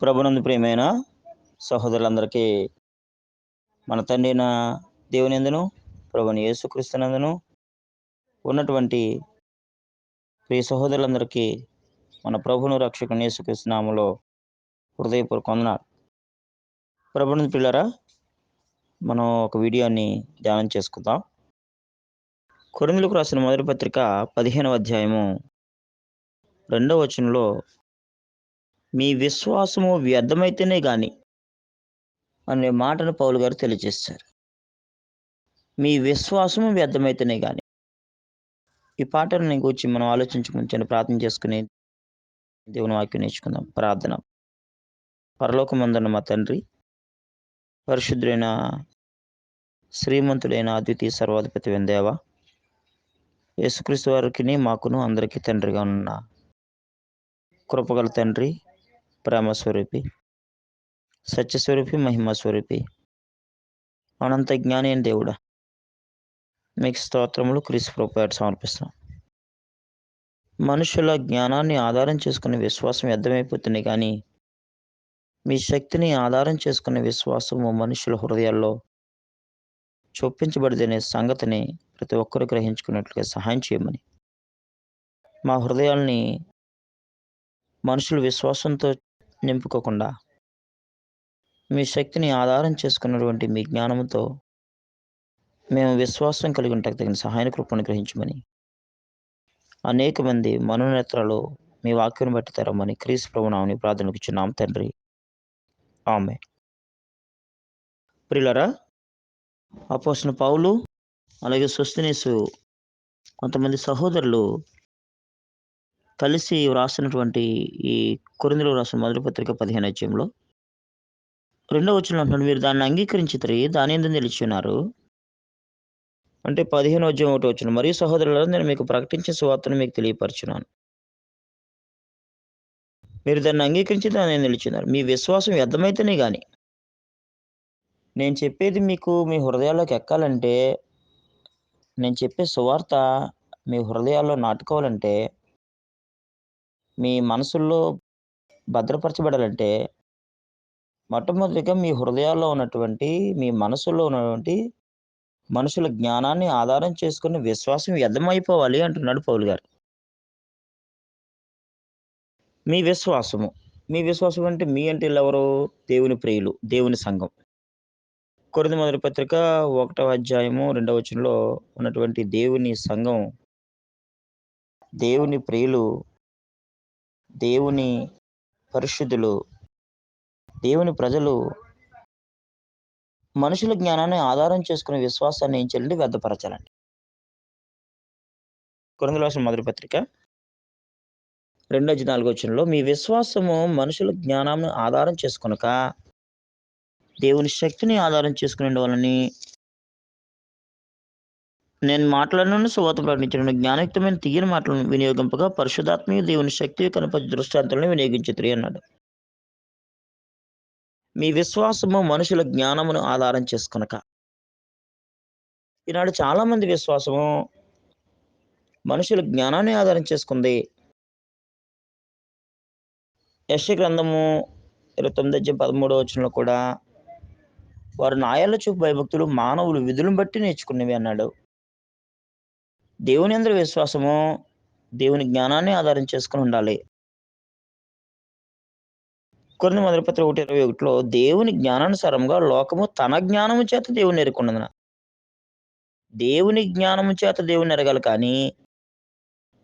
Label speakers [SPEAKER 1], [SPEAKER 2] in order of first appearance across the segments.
[SPEAKER 1] ప్రభునందు ప్రియమైన సహోదరులందరికీ మన తండ్రి అయిన దేవుని ఎందును ప్రభుని యేసుక్రీస్తునందును ఉన్నటువంటి ప్రియ సహోదరులందరికీ మన ప్రభును రక్షకుని యేసుక్రీస్తునామంలో హృదయపూర్వక వందనాలు. ప్రభునందు పిల్లరా మనం ఒక వీడియోని ధ్యానం చేసుకుందాం. కొరిందులకు రాసిన మొదటి పత్రిక పదిహేనవ అధ్యాయము రెండవ వచనంలో మీ విశ్వాసము వ్యర్థమైతేనే కానీ అనే మాటను పౌలు గారు తెలియజేస్తారు. మీ విశ్వాసము వ్యర్థమైతేనే కానీ ఈ పాటను గురించి మనం ఆలోచించుకుని ప్రార్థన చేసుకుని దేవుని వాక్యం నేర్చుకుందాం. ప్రార్థన. పరలోకమందున్న మా తండ్రి పరిశుద్ధుడైన శ్రీమంతుడైన అద్వితీయ సర్వాధిపతి వెందేవ యేసుక్రీస్తు వారికి మాకును అందరికీ తండ్రిగా ఉన్న కృపగల తండ్రి ప్రేమస్వరూపి సత్యస్వరూపి మహిమస్వరూపి అనంత జ్ఞాని అని దేవుడా. మీకు స్తోత్రములు క్రీస్ కృపేట సమర్పిస్తాం మనుషుల జ్ఞానాన్ని ఆధారం చేసుకునే విశ్వాసం వ్యర్థమైపోతుంది కానీ మీ శక్తిని ఆధారం చేసుకునే విశ్వాసము మనుషుల హృదయాల్లో చొప్పించబడిదనే సంగతిని ప్రతి ఒక్కరు గ్రహించుకున్నట్లుగా సహాయం చేయమని. మా హృదయాల్ని మనుషులు విశ్వాసంతో నింపుకోకుండా మీ శక్తిని ఆధారం చేసుకున్నటువంటి మీ జ్ఞానంతో మేము విశ్వాసం కలిగి ఉంటే తగిన సహాయ కృపను గ్రహించమని. అనేక మంది మనోనేత్రాలు మీ వాక్యం బట్టి తరమని క్రీస్ ప్రభునామని ప్రార్థనకు ఇచ్చున్నాం తండ్రి. ఆమె ప్రిలరా అపోసిన పౌలు అలాగే స్వస్తినేసు కొంతమంది సహోదరులు కలిసి వ్రాసినటువంటి ఈ కొరిందులో రాసిన మొదటి పత్రిక పదిహేను అధ్యాయంలో రెండవ వచ్చిన అంటున్నాడు మీరు దాన్ని అంగీకరించితరి దాని ఎందుకు నిలిచున్నారు అంటే పదిహేను అధ్యాయం ఒకటి వచ్చిన మరియు సహోదరులను నేను మీకు ప్రకటించే సువార్తను మీకు తెలియపరచున్నాను మీరు దాన్ని అంగీకరించి దాన్ని నిలిచున్నారు మీ విశ్వాసం వ్యర్థమైతేనే కానీ నేను చెప్పేది మీకు మీ హృదయాల్లోకి ఎక్కాలంటే నేను చెప్పే సువార్త మీ హృదయాల్లో నాటుకోవాలంటే మీ మనసుల్లో భద్రపరచబడాలంటే మొట్టమొదటిగా మీ హృదయాల్లో ఉన్నటువంటి మీ మనసులో ఉన్నటువంటి మనుషుల జ్ఞానాన్ని ఆధారం చేసుకుని విశ్వాసం వ్యర్థమైపోవాలి అంటున్నాడు పౌలు గారు. మీ విశ్వాసము మీ విశ్వాసం అంటే మీ అంటే ఎవరు? దేవుని ప్రియులు దేవుని సంఘం. కొరిది మొదటి పత్రిక ఒకటవ అధ్యాయము రెండవ వచనంలో ఉన్నటువంటి దేవుని సంఘం దేవుని ప్రియులు దేవుని పరిశుద్ధులు దేవుని ప్రజలు మనుషుల జ్ఞానాన్ని ఆధారం చేసుకునే విశ్వాసాన్ని ఏం చేయాలంటే వ్యర్థపరచాలండి. కొరందులాసిన మొదటి పత్రిక రెండో నాలుగో వచ్చంలో మీ విశ్వాసము మనుషుల జ్ఞానాన్ని ఆధారం చేసుకునక దేవుని శక్తిని ఆధారం చేసుకునే వాళ్ళని నేను మాట్లాడిన సువాత ప్రకటించిన జ్ఞానయుక్తమైన తీయని మాటలను వినియోగింపగా పరిశుధాత్మీయ దేవుని శక్తి కనపడి దృష్టాంతాలను వినియోగించుతుంది అన్నాడు. మీ విశ్వాసము మనుషుల జ్ఞానమును ఆధారం చేసుకునక. ఈనాడు చాలా మంది విశ్వాసము మనుషుల జ్ఞానాన్ని ఆధారం చేసుకుంది. యశ గ్రంథము ఇరవై తొమ్మిది అధ్యయం పదమూడవ వచనంలో కూడా వారు నాయాల చూపు భయభక్తులు మానవులు విధులను బట్టి నేర్చుకునేవి అన్నాడు. దేవుని అందరి విశ్వాసము దేవుని జ్ఞానాన్ని ఆధారం చేసుకుని ఉండాలి. కొన్ని మొదటిపత్ర ఒకటి ఇరవై ఒకటిలో దేవుని జ్ఞానానుసారంగా లోకము తన జ్ఞానము చేత దేవుని ఎరుకున్నదన దేవుని జ్ఞానము చేత దేవుని ఎరగాలి కానీ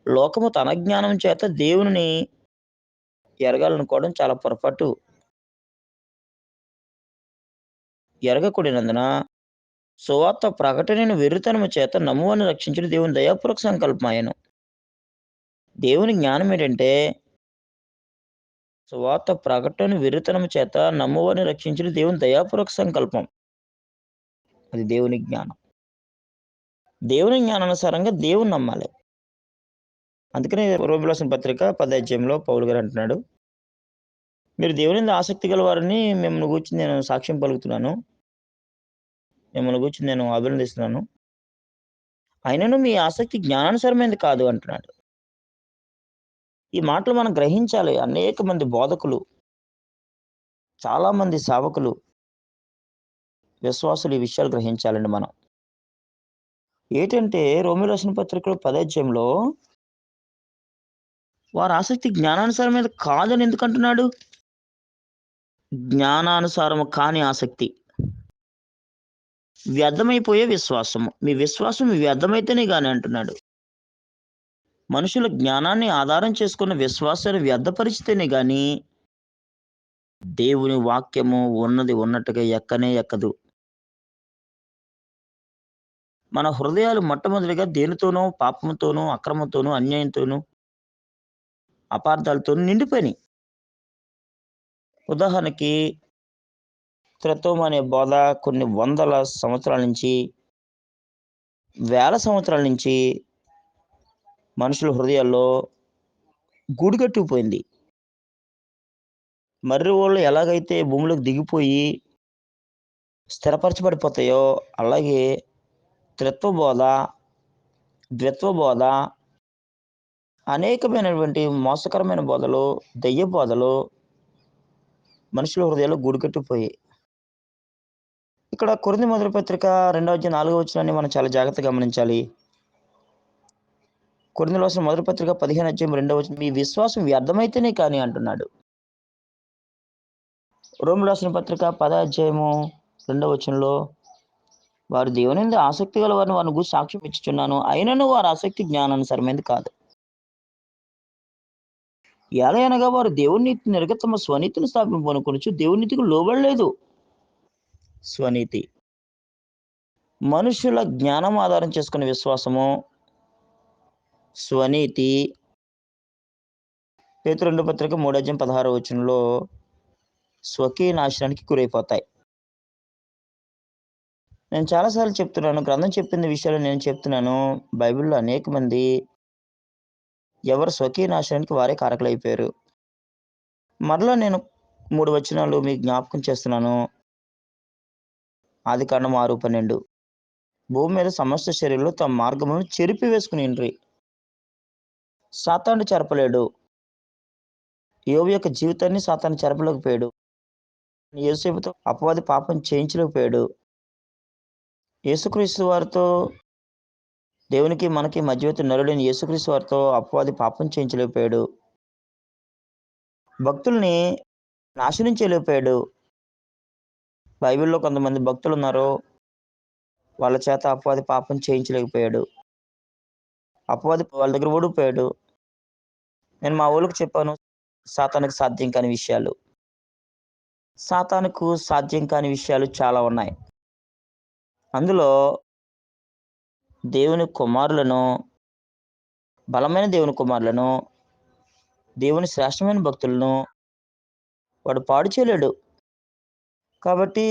[SPEAKER 1] లోకము తన జ్ఞానం చేత దేవుని ఎరగాలనుకోవడం చాలా పొరపాటు. ఎరగకూడినందున సువార్త ప్రకటనను వెర్రితనము చేత నమ్మువని రక్షించిన దేవుని దయాపూర్వక సంకల్పం ఆయను దేవుని జ్ఞానం ఏంటంటే సువార్త ప్రకటన వెర్రితనము చేత నమ్మువని రక్షించిన దేవుని దయాపూర్వక సంకల్పం. అది దేవుని జ్ఞానం. దేవుని జ్ఞానానుసారంగా దేవుని నమ్మాలి. అందుకనే రోమిలాసిన పత్రిక పదాధ్యాయంలో పౌలు గారు అంటున్నాడు. మీరు దేవుని ఆసక్తి గల వారిని మిమ్మల్ని కూర్చుని నేను సాక్ష్యం పలుకుతున్నాను. మిమ్మల్ని గురించి నేను అభినందిస్తున్నాను. అయినను మీ ఆసక్తి జ్ఞానానుసరమైనది కాదు అంటున్నాడు. ఈ మాటలు మనం గ్రహించాలి. అనేక మంది బోధకులు చాలామంది సేవకులు విశ్వాసులు ఈ విషయాలు గ్రహించాలండి మనం. ఏంటంటే రోమి రాసిన పత్రికలు పదాధ్యాయంలో వారి ఆసక్తి జ్ఞానానుసారం మీద కాదని ఎందుకు అంటున్నాడు? జ్ఞానానుసారము కాని ఆసక్తి. వ్యర్థమైపోయే విశ్వాసము. మీ విశ్వాసం వ్యర్థమైతేనే కానీ అంటున్నాడు. మనుషుల జ్ఞానాన్ని ఆధారం చేసుకున్న విశ్వాసాన్ని వ్యర్థపరిచితేనే కానీ దేవుని వాక్యము ఉన్నది ఉన్నట్టుగా ఎక్కనే ఎక్కదు. మన హృదయాలు మొట్టమొదటిగా దేనితోనూ పాపంతోనూ అక్రమంతోనూ అన్యాయంతోనూ అపార్థాలతో నిండిపోయినాయి. ఉదాహరణకి త్రిత్వం అనే బోధ కొన్ని వందల సంవత్సరాల నుంచి వేల సంవత్సరాల నుంచి మనుషుల హృదయాల్లో గూడుగట్టుకుపోయింది. మర్రి వాళ్ళు ఎలాగైతే భూమిలోకి దిగిపోయి స్థిరపరచబడిపోతాయో అలాగే త్రిత్వ బోధ ద్విత్వ బోధ అనేకమైనటువంటి మోసకరమైన బోధలు దెయ్య బోధలు మనుషుల హృదయాలు గూడుకట్టుపోయాయి ఇక్కడ కొరింది మొదటి పత్రిక రెండవ అధ్యాయం నాలుగవ వచనాన్ని మనం చాలా జాగ్రత్తగా గమనించాలి. కొరింది రాసిన మొదటి పత్రిక పదిహేను అధ్యాయం రెండవ వచ్చిన మీ విశ్వాసం వ్యర్థమైతేనే కానీ అంటున్నాడు. రోమి రాసిన పత్రిక పద అధ్యాయము రెండవ వచనంలో వారు దేవుని ఆసక్తి గల వారిని వారిని గురించి సాక్ష్యం ఇచ్చుచున్నాను. అయినను వారి ఆసక్తి జ్ఞానానుసరమైనది కాదు. ఎలా అనగా వారు దేవుని నీతి స్వనీతిని స్థాపింపనుకొనొచ్చు దేవుని నీతికి లోబడలేదు. స్వనీతి. మనుషుల జ్ఞానం ఆధారం చేసుకునే విశ్వాసము స్వనీతి. పేతు రెండు పత్రిక మూడజ్యం పదహారు వచనంలో స్వకీయ నాశనానికి గురైపోతాయి. నేను చాలాసార్లు చెప్తున్నాను గ్రంథం చెప్పింది విషయాలు నేను చెప్తున్నాను బైబిల్లో అనేక మంది ఎవరు స్వకీయ నాశనానికి వారే కారకులైపోయారు. మరలా నేను మూడు వచనాలు మీకు జ్ఞాపకం చేస్తున్నాను. ఆది కాండం ఆరు పన్నెండు. భూమి మీద సమస్త శరీరంలో తమ మార్గమును చెరిపి వేసుకుని సాతాను చెరపలేడు. యోవి యొక్క జీవితాన్ని సాతాను చెరపలేకపోయాడు యేసుతో అపవాది పాపం చేయించలేకపోయాడు. యేసుక్రీస్తు వారితో దేవునికి మనకి మధ్యవర్తి నరుడైన యేసుక్రీస్తు వారితో అపవాది పాపం చేయించలేకపోయాడు. భక్తుల్ని నాశనం చేయలేకపోయాడు. బైబిల్లో కొంతమంది భక్తులు ఉన్నారు వాళ్ళ చేత అపవాది పాపం చేయించలేకపోయాడు. అపవాది వాళ్ళ దగ్గర ఓడిపోయాడు. నేను మా ఊళ్ళకి చెప్పాను సాతానికి సాధ్యం కాని విషయాలు. సాతానుకు సాధ్యం కాని విషయాలు చాలా ఉన్నాయి. అందులో దేవుని కుమారులను బలమైన దేవుని కుమారులను దేవుని శ్రేష్టమైన భక్తులను వాడు పాడు చేయలేడు. కాబట్టి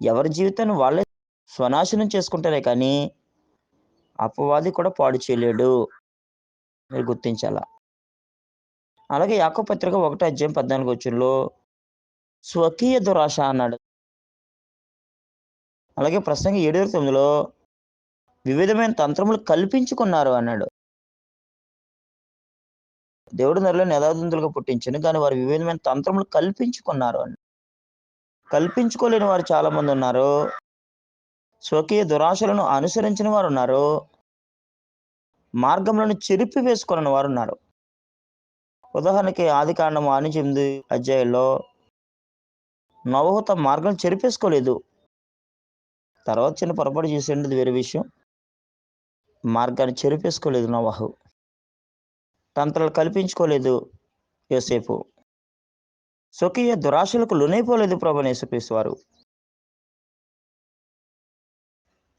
[SPEAKER 1] ఎవరి జీవితాన్ని వాళ్ళే స్వనాశనం చేసుకుంటారే కానీ అపవాది కూడా పాడు చేయలేడు. మీరు గుర్తించాల? అలాగే యాకో పత్రిక ఒకటి అధ్యాయం పద్నాలుగు వచ్చుల్లో స్వకీయ దురాశ అన్నాడు. అలాగే ప్రసంగ ఏడు తొమ్మిదిలో వివిధమైన తంత్రములు కల్పించుకున్నారు అన్నాడు. దేవుడు నెలలో యథార్థులుగా పుట్టించను కానీ వారు వివిధమైన తంత్రములు కల్పించుకున్నారు అని కల్పించుకోలేని వారు చాలా మంది ఉన్నారు స్వకీయ దురాశలను అనుసరించిన వారు ఉన్నారు మార్గంలోని చెరిపి వేసుకున్న వారు ఉన్నారు ఉదాహరణకి ఆది కాండం ఆనిచింది అధ్యాయంలో నవహు తమ మార్గం చెరిపేసుకోలేదు. తర్వాత చిన్న పొరపాటు చేసేది వేరే విషయం. మార్గాన్ని చెరిపేసుకోలేదు నవహు. తంత్రాలు కల్పించుకోలేదు యోసేపు. స్వకీయ దురాశలకు లునైపోలేదు ప్రభు యేసుక్రీస్తు వారు.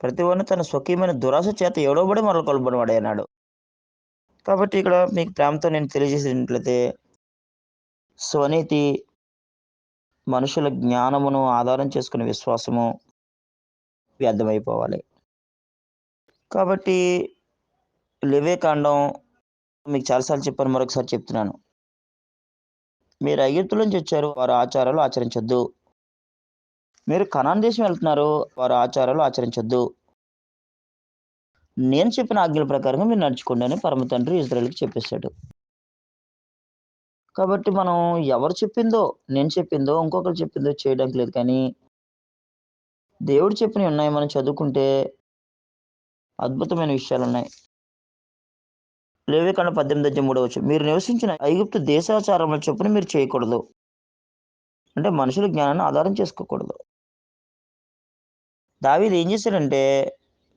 [SPEAKER 1] ప్రతి తన స్వకీయమైన దురాశ చేత ఎవడోబడి మరల కొలబడివాడే అన్నాడు. కాబట్టి ఇక్కడ మీకు ప్రేమతో నేను తెలియజేసినట్లయితే స్వనీతి మనుషుల జ్ఞానమును ఆధారం చేసుకునే విశ్వాసము వ్యర్థమైపోవాలి. కాబట్టి కాండం మీకు చాలాసార్లు చెప్పాను మరొకసారి చెప్తున్నాను. మీరు ఐగుప్తు నుంచి వచ్చారు వారు ఆచారాలు ఆచరించొద్దు. మీరు కనాన్ దేశం వెళ్తున్నారు వారు ఆచారాలు ఆచరించొద్దు. నేను చెప్పిన ఆజ్ఞల ప్రకారంగా మీరు నడుచుకోండి అని పరమ తండ్రి ఇజ్రాయల్కి చెప్పేశాడు. కాబట్టి మనం ఎవరు చెప్పిందో, నేను చెప్పిందో, ఇంకొకరు చెప్పిందో చేయడానికి లేదు కానీ దేవుడు చెప్పినవి ఉన్నాయి. మనం చదువుకుంటే అద్భుతమైన విషయాలు ఉన్నాయి. లేవికాండం 18 అధ్యాయం మూడో మీరు నివసించిన ఐగుప్తు దేశాచారముల చొప్పున మీరు చేయకూడదు. అంటే మనుషుల జ్ఞానాన్ని ఆధారం చేసుకోకూడదు. దావీది ఏం చేశాడంటే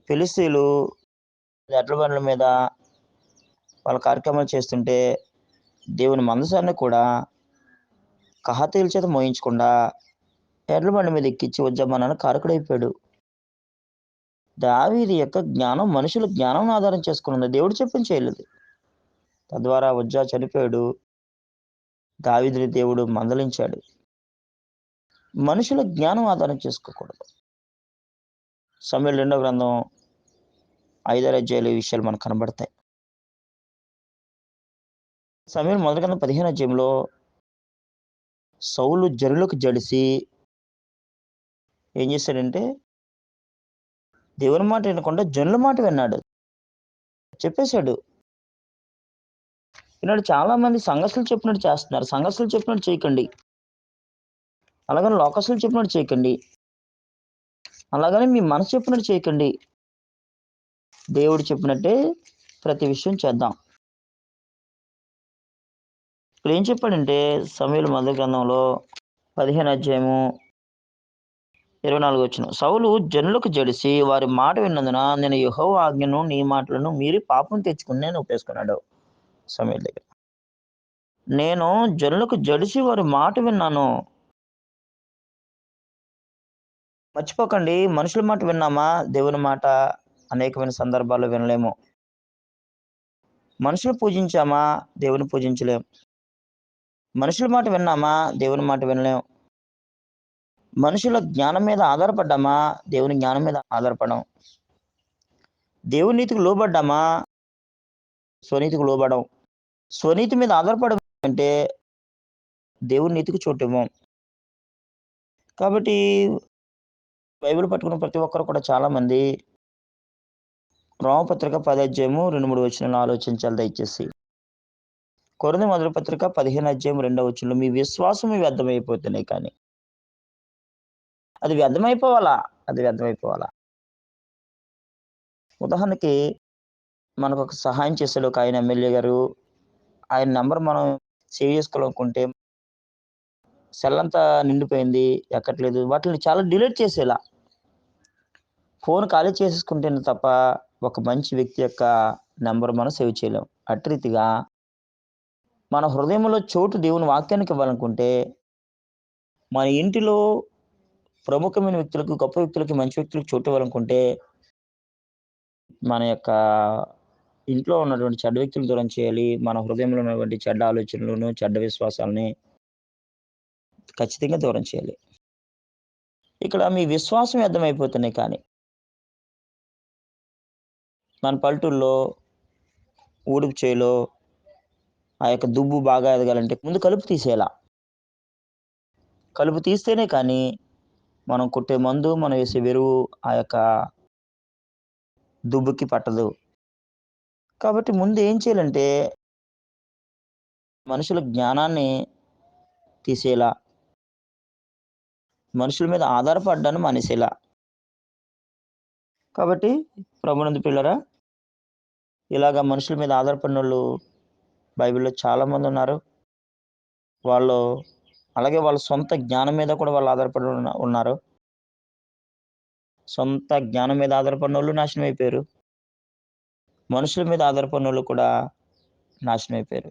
[SPEAKER 1] ఫిలిస్తీయులు ఎడ్ల బండ్ల మీద వాళ్ళ కార్యక్రమాలు చేస్తుంటే దేవుని మందసాన్ని కూడా కహాతీయుల చేత మోయించకుండా ఎడ్ల బండి మీద ఎక్కించి ఉద్యమానాన్ని కారకుడైపోయాడు. దావీది యొక్క జ్ఞానం మనుషుల జ్ఞానం ఆధారం చేసుకున్నది. దేవుడు చెప్పని చేయలేదు. తద్వారా ఉజ్జా చనిపోయాడు. దావిదిని దేవుడు మందలించాడు. మనుషుల జ్ఞానం ఆధారం చేసుకోకూడదు. సమయం రెండో గ్రంథం ఐదో అధ్యాయంలో ఈ విషయాలు మనకు కనబడతాయి. సమయం మొదటి గ్రంథం 15 అధ్యాయంలో సౌలు జరులకు జడిసి ఏం చేశాడంటే దేవుని మాట వినకుండా జనుల మాట విన్నాడు. చెప్పేశాడు. ఈనాడు చాలా మంది సంఘస్సులు చెప్పినట్టు చేస్తున్నారు. సంఘస్సులు చెప్పినట్టు చేయకండి. అలాగని లోకస్సులు చెప్పినట్టు చేయకండి. అలాగని మీ మనసు చెప్పినట్టు చేయకండి. దేవుడు చెప్పినట్టే ప్రతి విషయం చేద్దాం. ఇప్పుడు ఏం చెప్పాడంటే సమయలు మొదటి గ్రంథంలో 15 అధ్యాయము 24 వచనం. సౌలు జనులకు జడిసి వారి మాట విన్నందున నేను యుహో ఆజ్ఞను నీ మాటలను మీరు పాపం తెచ్చుకున్నాను ఒప్పేసుకున్నాడు సమీర్ దగ్గర. నేను జనులకు జడిసి వారి మాట విన్నాను. మర్చిపోకండి మనుషుల మాట విన్నామా దేవుని మాట అనేకమైన సందర్భాల్లో వినలేము. మనుషులు పూజించామా దేవుని పూజించలేము మనుషుల మాట విన్నామా దేవుని మాట వినలేము మనుషుల జ్ఞానం మీద ఆధారపడ్డామా దేవుని జ్ఞానం మీద ఆధారపడడం దేవుని నీతికి లోబడ్డామా స్వనీతికి లోబడం. స్వనీతి మీద ఆధారపడడం అంటే దేవుడి నీతికి చూడటము కాబట్టి బైబిల్ పట్టుకున్న ప్రతి ఒక్కరు కూడా చాలామంది రోమపత్రిక పది అధ్యాయము రెండు మూడు వచ్చిన ఆలోచించాలి దయచేసి. కొరంది మొదటి పత్రిక 15 అధ్యాయం రెండవ వచనంలో మీ విశ్వాసం వ్యర్థమైపోతున్నాయి కానీ. అది వ్యర్థమైపోవాలా? అది వ్యర్థమైపోవాలా? ఉదాహరణకి మనకు ఒక సహాయం చేశాడు ఒక ఆయన ఎమ్మెల్యే గారు. ఆయన నెంబర్ మనం సేవ్ చేసుకోవాలనుకుంటే సెల్ అంతా నిండిపోయింది. ఎక్కట్లేదు. వాటిని చాలా డిలీట్ చేసేలా ఫోన్ ఖాళీ చేసేసుకుంటేనే తప్ప ఒక మంచి వ్యక్తి యొక్క నెంబర్ మనం సేవ్ చేయలేం. అట్రీతిగా మన హృదయంలో చోటు దేవుని వాక్యానికి ఇవ్వాలనుకుంటే మన ఇంటిలో ప్రముఖమైన వ్యక్తులకు, గొప్ప వ్యక్తులకి, మంచి వ్యక్తులకు చోటు ఇవ్వాలనుకుంటే మన యొక్క ఇంట్లో ఉన్నటువంటి చెడ్డ వ్యక్తులు దూరం చేయాలి. మన హృదయంలో ఉన్నటువంటి చెడ్డ ఆలోచనలను, చెడ్డ విశ్వాసాలని ఖచ్చితంగా దూరం చేయాలి. ఇక్కడ మీ విశ్వాసం వ్యర్థమైపోతున్నాయి కానీ. మన పల్లెటూరులో ఊడుపు చేలో ఆ యొక్క దుబ్బు బాగా ఎదగాలంటే ముందు కలుపు తీసేలా కలుపు తీస్తేనే కానీ మనం కొట్టే మందు, మనం వేసే వెరువు ఆ యొక్క దుబ్బుకి పట్టదు. కాబట్టి ముందు ఏం చేయాలంటే మనుషుల జ్ఞానాన్ని తీసేలా మనుషుల మీద ఆధారపడ్డాను మానేసేయాల. కాబట్టి ప్రభునందు పిల్లరా ఇలాగ మనుషుల మీద ఆధారపడిన వాళ్ళు బైబిల్‌లో చాలామంది ఉన్నారు వాళ్ళు అలాగే వాళ్ళ సొంత జ్ఞానం మీద కూడా వాళ్ళు ఆధారపడి ఉన్నారు. సొంత జ్ఞానం మీద ఆధారపడిన వాళ్ళు నాశనం అయిపోయారు. మనుషుల మీద ఆధారపడినోళ్ళు కూడా నాశనం అయిపోయారు.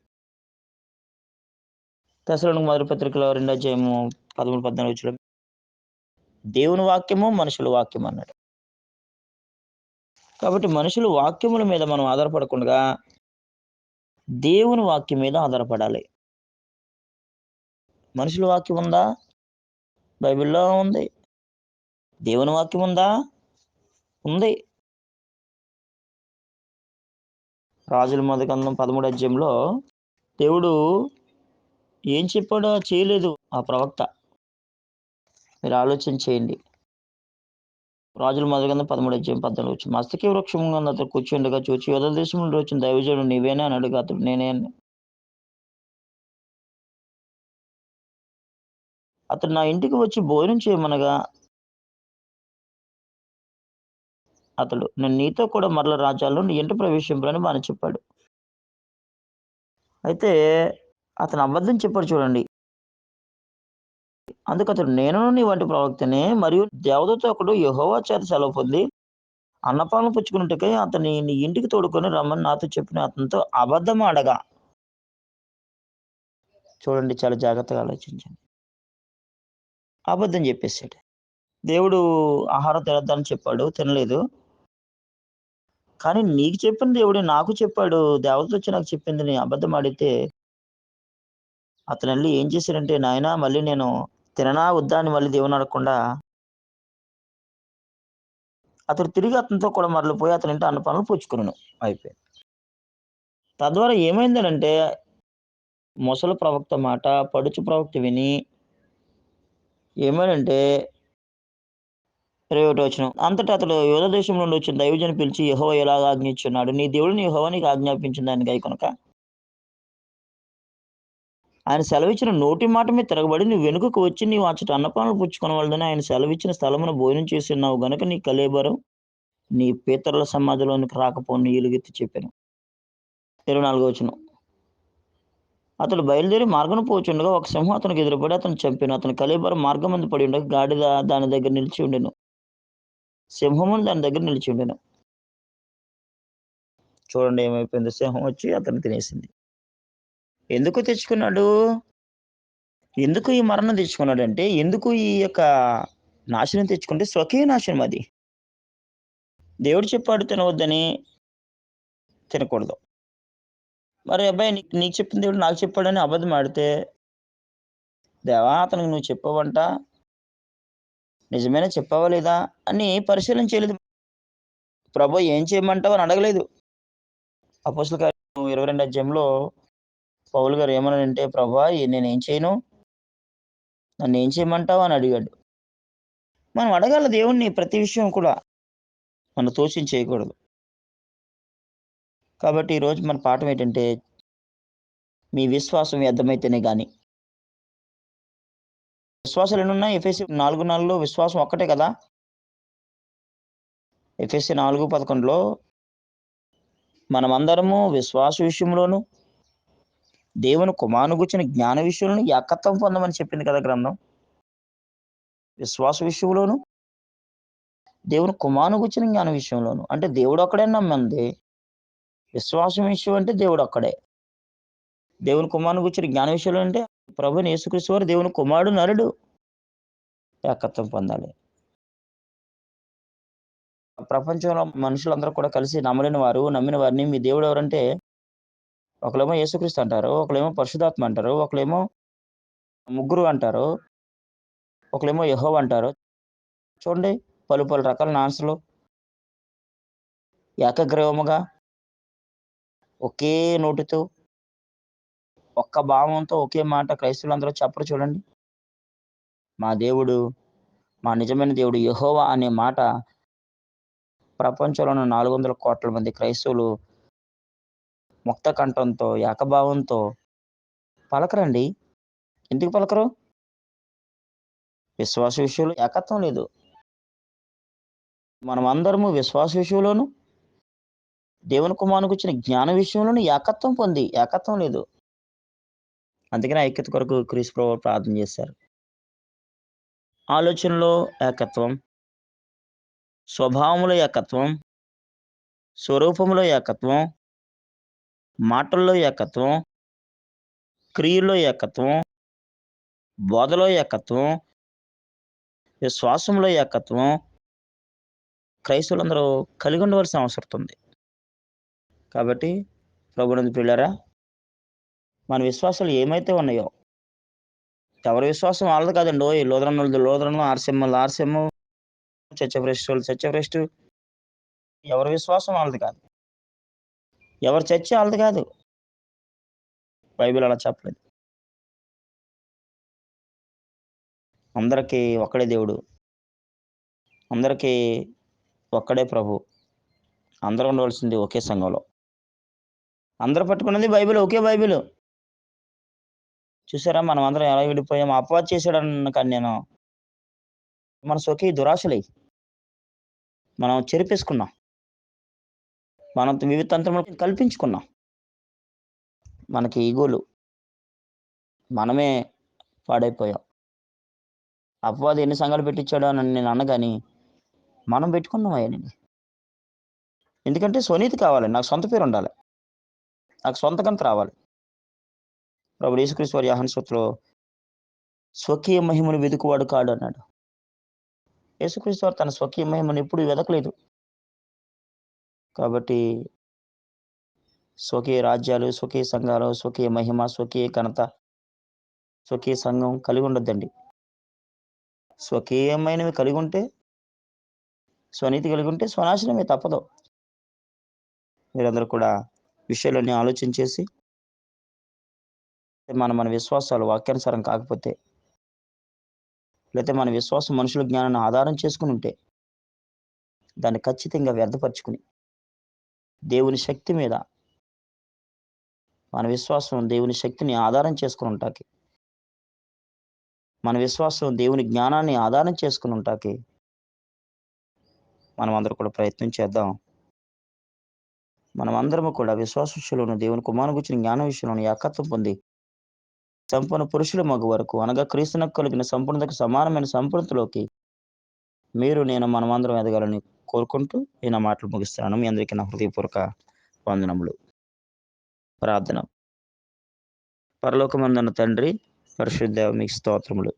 [SPEAKER 1] తెస్సలోనిక మొదటి పత్రికలో రెండో అధ్యాయము 13, 14 వచనం దేవుని వాక్యము, మనుషుల వాక్యం అన్నాడు. కాబట్టి మనుషులు వాక్యముల మీద మనం ఆధారపడకుండా దేవుని వాక్యం మీద ఆధారపడాలి. మనుషుల వాక్యం ఉందా? బైబిల్‌లో ఉంది. దేవుని వాక్యం ఉందా? ఉంది. రాజుల మొదటి గంధం పదమూడు అధ్యయంలో దేవుడు ఏం చెప్పాడో చేయలేదు ఆ ప్రవక్త. మీరు ఆలోచన చేయండి. రాజుల మొదటి పదమూడు అధ్యయం పద్దెనిమిది వచ్చి మస్తకి వృక్షంగా కింద అతను కూర్చుండగా చూచి యుద్ధ దేశం నుండి వచ్చిన దైవజుడు నీవేనా అని అడుగు అతడు. నేనే అతడు నా ఇంటికి వచ్చి భోజనం చేయమనగా అతడు నేను నీతో కూడా మరల రాజ్యాల్లో నీ ఇంటి ప్రవేశింపులని బాగా చెప్పాడు. అయితే అతను అబద్ధం చెప్పాడు చూడండి. అందుకు అతడు నేను నీ వంటి ప్రవక్తనే మరియు దేవదతో ఒకడు యహోవా చేత సెలవు పొంది అన్నపాలను పుచ్చుకున్నట్టుకై అతని నీ ఇంటికి తోడుకొని రమ్మని నాతో చెప్పిన అతనితో అబద్ధం ఆడగా. చూడండి చాలా జాగ్రత్తగా ఆలోచించండి. అబద్ధం చెప్పేసాడు దేవుడు ఆహారం తినద్దని చెప్పాడు తినలేదు. కానీ నీకు చెప్పిన దేవుడు నాకు చెప్పాడు. దేవత వచ్చి నాకు చెప్పింది నేను అబద్ధం ఆడితే అతను వెళ్ళి ఏం చేశాడంటే నాయన మళ్ళీ నేను తిననా వద్దా అని మళ్ళీ దేవుని అడగకుండా అతడు తిరిగి అతనితో కూడా మరలిపోయి అతని ఇంటి అన్న పనులు పుచ్చుకున్నాను అయిపోయింది. తద్వారా ఏమైందనంటే ముసలి ప్రవక్త మాట పడుచు ప్రవక్త విని ఏమైందంటే ఇరవై ఒకటి వచ్చిన అంతటా అతడు యోధ దేశం నుండి వచ్చిన దైవజను పిలిచి యహో ఎలాగ ఆజ్ఞించున్నాడు? నీ దేవుడిని యహోవ నీకు ఆజ్ఞాపించింది ఆయన గై కనుక? ఆయన సెలవిచ్చిన నోటి మాట మీద తిరగబడి నువ్వు వెనుకకు వచ్చి నీవు అచ్చట అన్నపానులు పుచ్చుకున్న వాళ్ళని ఆయన సెలవిచ్చిన స్థలమును భోజనం చేసి ఉన్నావు గనుక నీ కలేబరం నీ పీతరుల సమాధిలోనికి రాకపోని ఎలుగెత్తి చెప్పాను. ఇరవై నాలుగో వచ్చిన అతడు బయలుదేరి మార్గం పోచుండగా ఒక సింహం అతనికి ఎదురుపడి అతను చంపాను. అతని కలేబరం మార్గం మంది పడి ఉండగా గాడిద దాని దగ్గర నిలిచి ఉండెను. సింహము దాని దగ్గర నిలిచి ఉండెను చూడండి ఏమైపోయింది. సింహం వచ్చి అతను తినేసింది. ఎందుకు తెచ్చుకున్నాడు? ఎందుకు ఈ మరణం తెచ్చుకున్నాడు అంటే ఎందుకు ఈ యొక్క నాశనం తెచ్చుకుంటే స్వకీయ నాశనం అది. దేవుడు చెప్పాడు తినవద్దని తినకూడదు. మరి అబ్బాయి నీకు నీకు చెప్పిన దేవుడు నాకు చెప్పాడని అబద్ధం ఆడితే దేవా అతనికి నువ్వు చెప్పవంట. నిజమేనా చెప్పావా లేదా అని పరిశీలన చేయలేదు. ప్రభు ఏం చేయమంటావు అని అడగలేదు. అపోసుల కార్యం ఇరవై రెండు అధ్యాయంలో పౌలు గారు ఏమన్నాడంటే ప్రభా నేను ఏం చేయను? నన్ను ఏం చేయమంటావు? అని అడిగాడు. మనం అడగాల దేవుణ్ణి ప్రతి విషయం కూడా. మనం తోచిన చేయకూడదు. కాబట్టి ఈరోజు మన పాఠం ఏంటంటే మీ విశ్వాసం వ్యర్థమైతేనే కానీ విశ్వాసాలు ఎన్ని ఉన్నాయి? ఎఫ్ఎస్సి నాలుగు నాలుగులో విశ్వాసం ఒక్కటే కదా? ఎఫ్ఎస్సి నాలుగు పదకొండులో మనమందరము విశ్వాస విషయంలోను దేవుని కుమారుని గుచ్చిన జ్ఞాన విషయంలోను ఏకత్వం పొందమని చెప్పింది కదా గ్రంథం. విశ్వాస విషయంలోను దేవుని కుమారుని గుచ్చిన జ్ఞాన విషయంలోను. అంటే దేవుడు ఒక్కడే నమ్మంది. విశ్వాసం విషయం అంటే దేవుడు ఒక్కడే దేవుని కుమారుని గుచ్చిన జ్ఞాన విషయంలో అంటే ప్రభుని యేసుక్రీస్తు వారు దేవుని కుమారుడు నరుడు ఏకత్వం పొందాలి. ప్రపంచంలో మనుషులందరూ కూడా కలిసి నమ్మలేని వారు నమ్మిన వారిని మీ దేవుడు ఎవరంటే ఒకళ్ళేమో యేసుక్రీస్తు అంటారు ఒకళ్ళేమో పరిశుధాత్మ అంటారు ఒకళ్ళేమో ముగ్గురు అంటారు ఒకళ్ళేమో యహో అంటారు. చూడండి పలు పలు రకాల నాన్సులు ఏకగ్రీవముగా ఒకే నోటితో ఒక్క భావంతో ఒకే మాట క్రైస్తవులందరూ చెప్పరు చూడండి. మా దేవుడు మా నిజమైన దేవుడు యహోవా అనే మాట ప్రపంచంలో ఉన్న నాలుగు వందల కోట్ల మంది క్రైస్తవులు ముక్త కంఠంతో ఏకభావంతో పలకరండి. ఎందుకు పలకరు? విశ్వాస విషయంలో ఏకత్వం లేదు. మనం అందరము విశ్వాస విషయంలోను దేవుని కుమారునికి వచ్చిన జ్ఞాన విషయంలోను ఏకత్వం పొంది ఏకత్వం లేదు. అందుకని ఐక్యత కొరకు క్రీస్తు ప్రభు ప్రార్థన చేశారు. ఆలోచనలో ఏకత్వం స్వభావంలో ఏకత్వం స్వరూపంలో ఏకత్వం మాటల్లో ఏకత్వం క్రియల్లో ఏకత్వం బోధలో ఏకత్వం విశ్వాసంలో ఏకత్వం క్రైస్తవులందరూ కలిగి ఉండవలసిన అవసరం ఉంది. కాబట్టి ప్రభునందు పిల్లరా మన విశ్వాసాలు ఏమైతే ఉన్నాయో. ఎవరి విశ్వాసం వాళ్ళది కాదండి ఓ లోదరన్నులది లోదరను ఆర్సెమ్మలు ఆర్సెమ్ము చచ్చభ్రష్టు చర్చ చచ్చభ్రష్టు ఎవరి విశ్వాసం వాళ్ళది కాదు. ఎవరి చర్చ వాళ్ళది కాదు. బైబిల్ అలా చెప్పలేదు. అందరికీ ఒక్కడే దేవుడు. అందరికీ ఒక్కడే ప్రభు. అందరూ ఉండవలసింది ఒకే సంఘంలో. అందరూ పట్టుకున్నది బైబిల్ ఒకే బైబిల్. చూసారా? మనం అందరం ఎలా విడిపోయాం? అపవాది చేశాడన్న కానీ నేను. మన స్వకీయ దురాశలే మనం చెరిపేసుకున్నాం. మనం వివిధ తంత్రములు కల్పించుకున్నాం. మనకి ఈగోలు. మనమే పాడైపోయాం. అపవాది ఎన్ని సంఘాలు పెట్టించాడో అని నేను అన్నగాని మనం పెట్టుకున్నాం ఆయనని. ఎందుకంటే స్వనీతి కావాలి. నాకు సొంత పేరు ఉండాలి. నాకు సొంత గంత రావాలి. ప్రభు యేసుక్రీస్తు వారి యాహన్సత్లో స్వకీయ మహిమను వెతుకువాడు కాడు అన్నాడు. యేసుక్రీస్తు వారు తన స్వకీయ మహిమను ఎప్పుడు వెతకలేదు. కాబట్టి స్వకీయ రాజ్యాలు స్వకీయ సంఘాలు స్వకీయ మహిమ స్వకీయ ఘనత స్వకీయ సంఘం కలిగి ఉండొద్దండి. స్వకీయమైనవి కలిగి ఉంటే స్వనీతి కలిగి ఉంటే స్వనాశనమే తప్పదు. మీరందరూ కూడా విషయాలన్నీ ఆలోచన చేసి మన మన విశ్వాసాలు వాక్యానుసారం కాకపోతే లేకపోతే మన విశ్వాసం మనుషుల జ్ఞానాన్ని ఆధారం చేసుకుని ఉంటే దాన్ని ఖచ్చితంగా వ్యర్థపరుచుకుని దేవుని శక్తి మీద మన విశ్వాసం దేవుని శక్తిని ఆధారం చేసుకుని ఉంటాకి మన విశ్వాసం దేవుని జ్ఞానాన్ని ఆధారం చేసుకుని ఉంటాకి మనం అందరూ కూడా ప్రయత్నం చేద్దాం. మనం అందరము కూడా విశ్వాస విషయంలోను దేవుని కుమారు గురించిన జ్ఞాన విషయంలోను ఏకత్వం పొంది సంపూర్ణ పురుషుల మగు వరకు అనగా క్రీస్తునకు కలిగిన సంపూర్ణతకు సమానమైన సంపూర్ణతలోకి మీరు నేను మనమందరం ఎదగాలని కోరుకుంటూ నేను మాటలు ముగిస్తున్నాను. మీ అందరికీ నా హృదయపూర్వక వందనములు. ప్రార్థన. పరలోకమందున్న తండ్రి పరిశుద్ధ మీకు స్తోత్రములు.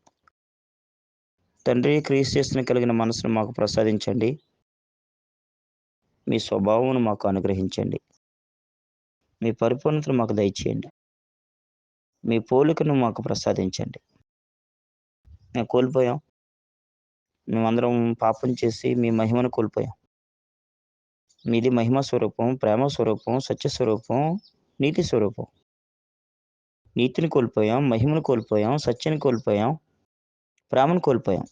[SPEAKER 1] తండ్రి క్రీస్తుని కలిగిన మనసును మాకు ప్రసాదించండి. మీ స్వభావమును మాకు అనుగ్రహించండి. మీ పరిపూర్ణతను మాకు దయచేయండి. మీ పోలికను మాకు ప్రసాదించండి. మేము కోల్పోయాం. మేమందరం పాపం చేసి మీ మహిమను కోల్పోయాం. మీది మహిమ స్వరూపం ప్రేమ స్వరూపం సత్య స్వరూపం నీతి స్వరూపం. నీతిని కోల్పోయాం మహిమను కోల్పోయాం సత్యని కోల్పోయాం ప్రేమను కోల్పోయాం.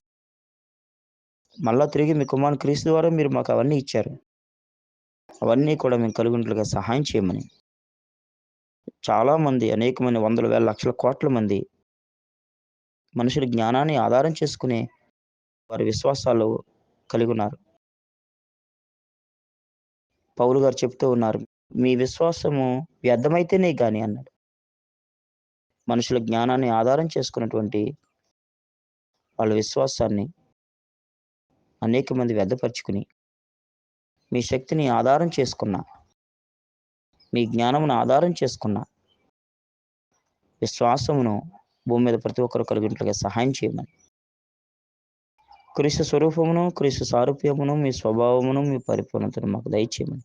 [SPEAKER 1] మళ్ళా తిరిగి మీ కుమారుని క్రీస్తు ద్వారా మీరు మాకు అవన్నీ ఇచ్చారు. అవన్నీ కూడా మేము కలుగుంట్లుగా సహాయం చేయమని. చాలామంది అనేకమైన వందల వేల లక్షల కోట్ల మంది మనుషుల జ్ఞానాన్ని ఆధారం చేసుకునే వారి విశ్వాసాలు కలిగి ఉన్నారు. పౌలు గారు చెప్తూ ఉన్నారు మీ విశ్వాసము వ్యర్థమైతేనే కానీ అన్నాడు. మనుషుల జ్ఞానాన్ని ఆధారం చేసుకున్నటువంటి వాళ్ళ విశ్వాసాన్ని అనేక మంది వ్యర్థపరుచుకుని మీ శక్తిని ఆధారం చేసుకున్న మీ జ్ఞానమును ఆధారం చేసుకున్న విశ్వాసమును భూమి మీద ప్రతి ఒక్కరు కలిగినట్లుగా సహాయం చేయమని. క్రీస్తు స్వరూపమును క్రీస్తు సారూప్యమును మీ స్వభావమును మీ పరిపూర్ణతను మాకు దయచేయమని.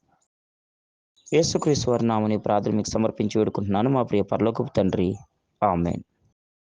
[SPEAKER 1] యేసుక్రీస్తు వారి నామని ప్రార్థన మీకు సమర్పించి వేడుకుంటున్నాను. మా ప్రియ పరలోకపు తండ్రి ఆమెన్.